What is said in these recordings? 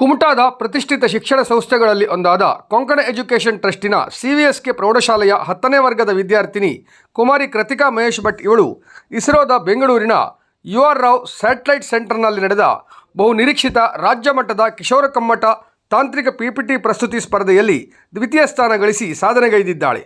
ಕುಮಟಾದ ಪ್ರತಿಷ್ಠಿತ ಶಿಕ್ಷಣ ಸಂಸ್ಥೆಗಳಲ್ಲಿ ಒಂದಾದ ಕೊಂಕಣ ಎಜುಕೇಷನ್ ಟ್ರಸ್ಟಿನ ಸಿವಿಎಸ್ಕೆ ಪ್ರೌಢಶಾಲೆಯ ಹತ್ತನೇ ವರ್ಗದ ವಿದ್ಯಾರ್ಥಿನಿ ಕುಮಾರಿ ಕೃತಿಕಾ ಮಹೇಶ್ ಭಟ್ ಇವಳು ಇಸ್ರೋದ ಬೆಂಗಳೂರಿನ ಯು ಆರ್ ರಾವ್ ಸ್ಯಾಟಲೈಟ್ ಸೆಂಟರ್ನಲ್ಲಿ ನಡೆದ ಬಹು ನಿರೀಕ್ಷಿತ ರಾಜ್ಯ ಮಟ್ಟದ ಕಿಶೋರ ಕಮ್ಮಟ ತಾಂತ್ರಿಕ ಪಿಪಿಟಿ ಪ್ರಸ್ತುತಿ ಸ್ಪರ್ಧೆಯಲ್ಲಿ ದ್ವಿತೀಯ ಸ್ಥಾನ ಗಳಿಸಿ ಸಾಧನೆಗೈದಿದ್ದಾಳೆ.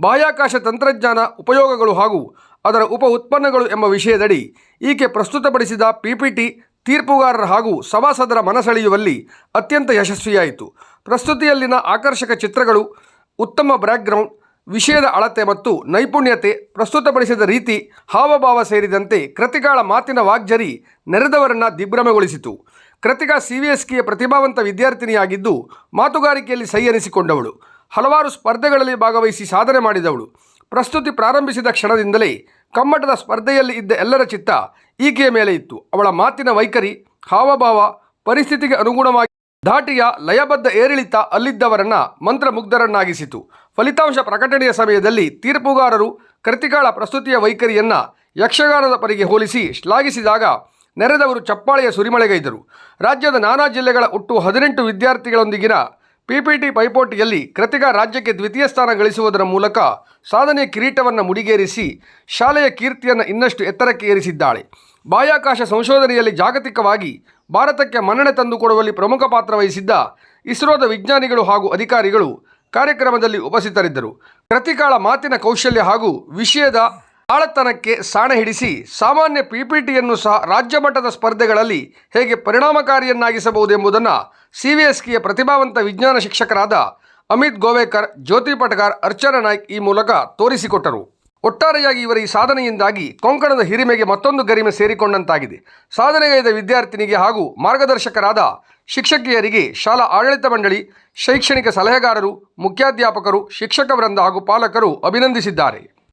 ಬಾಹ್ಯಾಕಾಶ ತಂತ್ರಜ್ಞಾನ ಉಪಯೋಗಗಳು ಹಾಗೂ ಅದರ ಉಪ ಉತ್ಪನ್ನಗಳು ಎಂಬ ವಿಷಯದಡಿ ಈಕೆ ಪ್ರಸ್ತುತಪಡಿಸಿದ ಪಿಪಿಟಿ ತೀರ್ಪುಗಾರರ ಹಾಗೂ ಸಭಾಸದರ ಮನಸೆಳೆಯುವಲ್ಲಿ ಅತ್ಯಂತ ಯಶಸ್ವಿಯಾಯಿತು. ಪ್ರಸ್ತುತಿಯಲ್ಲಿನ ಆಕರ್ಷಕ ಚಿತ್ರಗಳು, ಉತ್ತಮ ಬ್ಯಾಕ್ಗ್ರೌಂಡ್, ವಿಷಯದ ಅಳತೆ ಮತ್ತು ನೈಪುಣ್ಯತೆ ಪ್ರಸ್ತುತಪಡಿಸಿದ ರೀತಿ ಹಾವಭಾವ ಸೇರಿದಂತೆ ಕೃತಿಕಾಳ ಮಾತಿನ ವಾಗ್ಜರಿ ನೆರೆದವರನ್ನು ದಿಗ್ಭ್ರಮೆಗೊಳಿಸಿತು. ಕೃತಿಕಾ ಸಿ ವಿ ಎಸ್ಕಿಯ ಪ್ರತಿಭಾವಂತ ವಿದ್ಯಾರ್ಥಿನಿಯಾಗಿದ್ದು ಮಾತುಗಾರಿಕೆಯಲ್ಲಿ ಸೈ ಎನಿಸಿಕೊಂಡವಳು. ಹಲವಾರು ಸ್ಪರ್ಧೆಗಳಲ್ಲಿ ಭಾಗವಹಿಸಿ ಸಾಧನೆ ಮಾಡಿದವಳು. ಪ್ರಸ್ತುತಿ ಪ್ರಾರಂಭಿಸಿದ ಕ್ಷಣದಿಂದಲೇ ಕಮ್ಮಟದ ಸ್ಪರ್ಧೆಯಲ್ಲಿ ಇದ್ದ ಎಲ್ಲರ ಚಿತ್ತ ಈಕೆಯ ಮೇಲೆ ಇತ್ತು. ಅವಳ ಮಾತಿನ ವೈಖರಿ, ಹಾವಭಾವ, ಪರಿಸ್ಥಿತಿಗೆ ಅನುಗುಣವಾಗಿ ಧಾಟಿಯ ಲಯಬದ್ಧ ಏರಿಳಿತ ಅಲ್ಲಿದ್ದವರನ್ನ ಮಂತ್ರಮುಗ್ಧರನ್ನಾಗಿಸಿತು. ಫಲಿತಾಂಶ ಪ್ರಕಟಣೆಯ ಸಮಯದಲ್ಲಿ ತೀರ್ಪುಗಾರರು ಕೃತಿಕಾಳ ಪ್ರಸ್ತುತಿಯ ವೈಖರಿಯನ್ನ ಯಕ್ಷಗಾನದ ಪರಿಗೆ ಹೋಲಿಸಿ ಶ್ಲಾಘಿಸಿದಾಗ ನೆರೆದವರು ಚಪ್ಪಾಳೆಯ ಸುರಿಮಳೆಗೈದರು. ರಾಜ್ಯದ ನಾನಾ ಜಿಲ್ಲೆಗಳ ಒಟ್ಟು ಹದಿನೆಂಟು ವಿದ್ಯಾರ್ಥಿಗಳೊಂದಿಗಿನ ಪಿಪಿಟಿ ಪೈಪೋಟಿಯಲ್ಲಿ ಕೃತಿಕಾ ರಾಜ್ಯಕ್ಕೆ ದ್ವಿತೀಯ ಸ್ಥಾನ ಗಳಿಸುವುದರ ಮೂಲಕ ಸಾಧನೆಯ ಕಿರೀಟವನ್ನು ಮುಡಿಗೇರಿಸಿ ಶಾಲೆಯ ಕೀರ್ತಿಯನ್ನು ಇನ್ನಷ್ಟು ಎತ್ತರಕ್ಕೆ ಏರಿಸಿದ್ದಾಳೆ. ಬಾಹ್ಯಾಕಾಶ ಸಂಶೋಧನೆಯಲ್ಲಿ ಜಾಗತಿಕವಾಗಿ ಭಾರತಕ್ಕೆ ಮನ್ನಣೆ ತಂದುಕೊಡುವಲ್ಲಿ ಪ್ರಮುಖ ಪಾತ್ರ ವಹಿಸಿದ್ದ ಇಸ್ರೋದ ವಿಜ್ಞಾನಿಗಳು ಹಾಗೂ ಅಧಿಕಾರಿಗಳು ಕಾರ್ಯಕ್ರಮದಲ್ಲಿ ಉಪಸ್ಥಿತರಿದ್ದರು. ಕೃತಿಕಾಳ ಮಾತಿನ ಕೌಶಲ್ಯ ಹಾಗೂ ವಿಷಯದ ಆಳತನಕ್ಕೆ ಸಾಣೆ ಹಿಡಿಸಿ ಸಾಮಾನ್ಯ ಪಿಪಿಟಿಯನ್ನು ಸಹ ರಾಜ್ಯ ಮಟ್ಟದ ಸ್ಪರ್ಧೆಗಳಲ್ಲಿ ಹೇಗೆ ಪರಿಣಾಮಕಾರಿಯನ್ನಾಗಿಸಬಹುದೆಂಬುದನ್ನು ಕಿಯ ಪ್ರತಿಭಾವಂತ ವಿಜ್ಞಾನ ಶಿಕ್ಷಕರಾದ ಅಮಿತ್ ಗೋವೇಕರ್, ಜ್ಯೋತಿ ಪಟಗಾರ್, ಅರ್ಚನಾ ನಾಯ್ಕ್ ಈ ಮೂಲಕ ತೋರಿಸಿಕೊಟ್ಟರು. ಒಟ್ಟಾರೆಯಾಗಿ ಇವರ ಈ ಸಾಧನೆಯಿಂದಾಗಿ ಕೊಂಕಣದ ಹಿರಿಮೆಗೆ ಮತ್ತೊಂದು ಗರಿಮೆ ಸೇರಿಕೊಂಡಂತಾಗಿದೆ. ಸಾಧನೆಗೈದ ವಿದ್ಯಾರ್ಥಿನಿಗೆ ಹಾಗೂ ಮಾರ್ಗದರ್ಶಕರಾದ ಶಿಕ್ಷಕಿಯರಿಗೆ ಶಾಲಾ ಆಡಳಿತ ಮಂಡಳಿ, ಶೈಕ್ಷಣಿಕ ಸಲಹೆಗಾರರು, ಮುಖ್ಯಾಧ್ಯಾಪಕರು, ಶಿಕ್ಷಕ ವೃಂದ ಹಾಗೂ ಪಾಲಕರು ಅಭಿನಂದಿಸಿದ್ದಾರೆ.